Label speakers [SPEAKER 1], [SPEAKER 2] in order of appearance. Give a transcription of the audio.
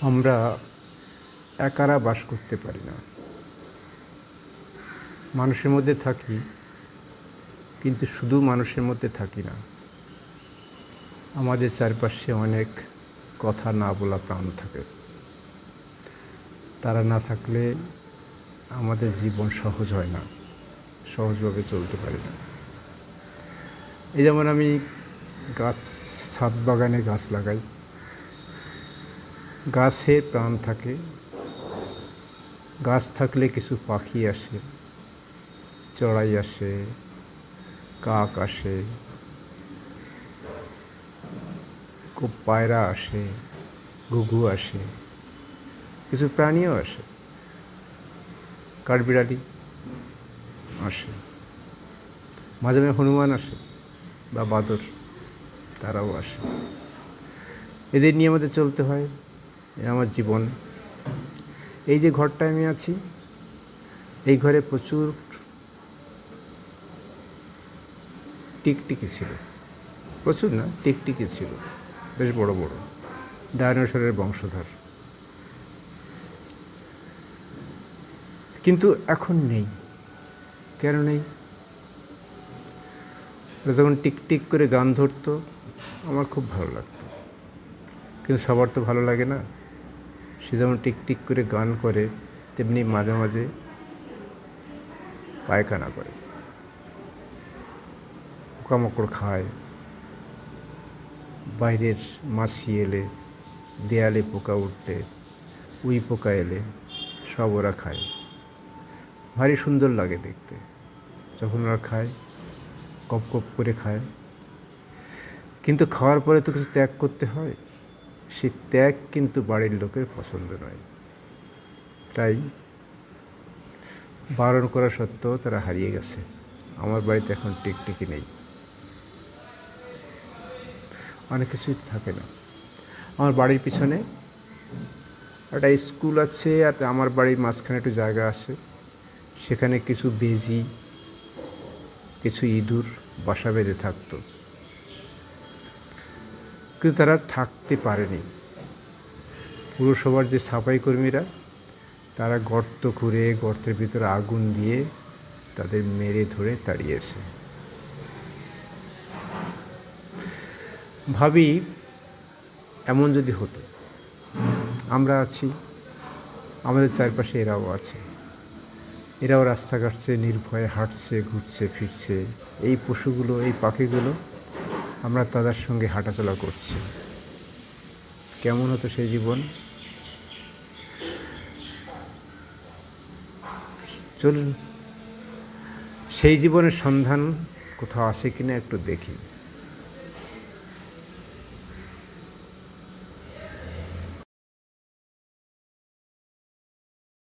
[SPEAKER 1] আমরা একারা বাস করতে পারি না। মানুষের মধ্যে থাকি, কিন্তু শুধু মানুষের মধ্যে থাকি না। আমাদের চারপাশে অনেক কথা না বলা প্রাণ থাকে। তারা না থাকলে আমাদের জীবন সহজ হয় না, সহজভাবে চলতে পারি না। এই যেমন আমি গাছ, ছাদ বাগানে গাছ লাগাই। গাছে প্রাণ থাকে, গাছ থাকলে কিছু পাখি আসে, চড়াই আসে, কাক আসে, খুব পায়রা আসে, ঘুঘু আসে, কিছু প্রাণীও আসে, কাঠবিড়ালি আসে, মাঝে মাঝে হনুমান আসে বা বাদর, তারাও আসে। এদের নিয়ে আমাদের চলতে হয়। আমার জীবন। এই যে ঘরটায় আমি আছি, এই ঘরে প্রচুর টিকটিকি ছিল। প্রচুর না, টিকটিকি ছিল। বেশ বড় বড়। ডায়নোসরের বংশধর। কিন্তু এখন নেই। কেন নেই? যখন টিকটিক করে গান ধরতো, আমার খুব ভালো লাগতো। কিন্তু সবার তো ভালো লাগে না। সে যেমন টিকটিক করে গান করে, তেমনি মাঝে মাঝে পায়খানা করে। পোকামাকড় খায়। বাইরের মাছি এলে, দেয়ালে পোকা উঠলে উই পোকা এলে সব ওরা খায়। ভারী সুন্দর লাগে দেখতে। যখন ওরা খায়, কপ কপ করে খায়। কিন্তু খাওয়ার পরে তো কিছু ত্যাগ করতে হয়। সেই ত্যাগ কিন্তু বাড়ির লোকের পছন্দ নয়। তাই বারণ করা সত্ত্বেও তারা হারিয়ে গেছে। আমার বাড়িতে এখন টিকটিকি নেই। অনেক কিছুই থাকে না। আমার বাড়ির পিছনে একটা স্কুল আছে আর আমার বাড়ির মাঝখানে একটু জায়গা আছে। সেখানে কিছু বেজি, কিছু ইঁদুর বাসা বেঁধে থাকতো। কিন্তু তারা থাকতে পারেনি। পুরসভার যে সাফাই কর্মীরা তারা গর্ত করে গর্তের ভিতরে আগুন দিয়ে তাদের মেরে ধরে তাড়িয়েছে। ভাবি, এমন যদি হতো, আমরা আছি, আমাদের চারপাশে এরাও আছে। এরাও রাস্তা কাটছে নির্ভয়ে হাঁটছে, ঘুরছে, ফিরছে। এই পশুগুলো, এই পাখিগুলো আমরা তাদের সঙ্গে হাঁটাচলা করছি। কেমন হতো সেই জীবন? চলুন, সেই জীবনের সন্ধান কোথাও আছে কিনা একটু দেখি।